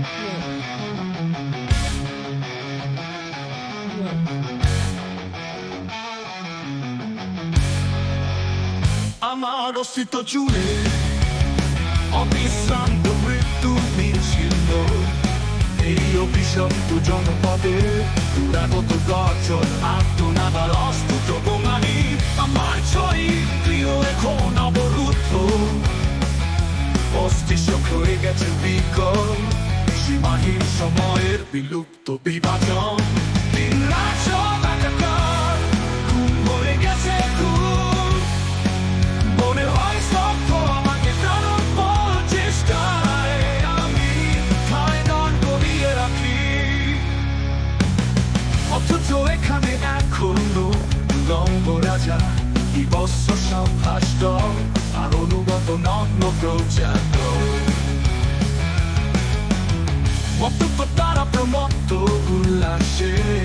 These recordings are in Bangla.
আমার অস্তিত্ব জুড়ে অবিশ্রান্ত মৃত্যু মিছিল এই অভিশপ্ত জনপদে দুরাগত গর্জন আত্মনাদার অস্তুত বোমানি আমার চরিত্রীয় এখন অবরুদ্ধ। অস্তিত্ব হয়ে গেছে বিকল। সীমাহীন সময়ের বিলুপ্ত বিভাজন। দিন রাত অথচ এখানে এখনও লম্ব রাজা আর অনুগত নগ্ন প্রজাত বক্তব্য তারা প্রমত্ত উল্লাসে খোর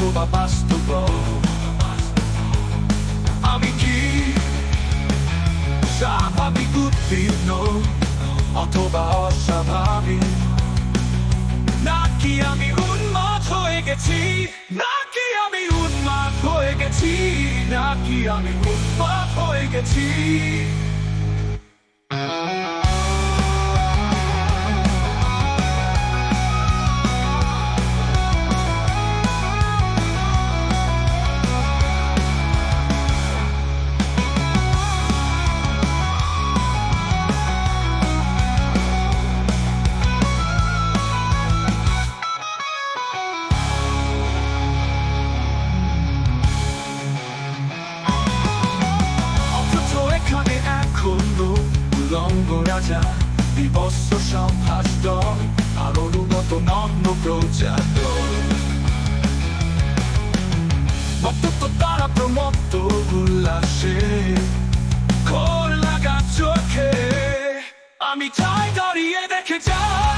অথবা বাস্তব আমি কি স্বাভাবিক উদ্ভিন্ন অথবা অস্বাভাবিক নাকি আমি উন্মাদ হয়ে গেছি নাকি আমি উন্মাদ হয়ে গেছি নাকি আমি উন্মাদ হয়ে গেছি রাজা বিবস্ত্র সম্ভাষ্ট আর অনুগত নগ্ন প্রজাত বক্তব্য তারা প্রমত্ত উল্লাসে খোর লাগা চোখে আমি চাই দাঁড়িয়ে দেখে যাই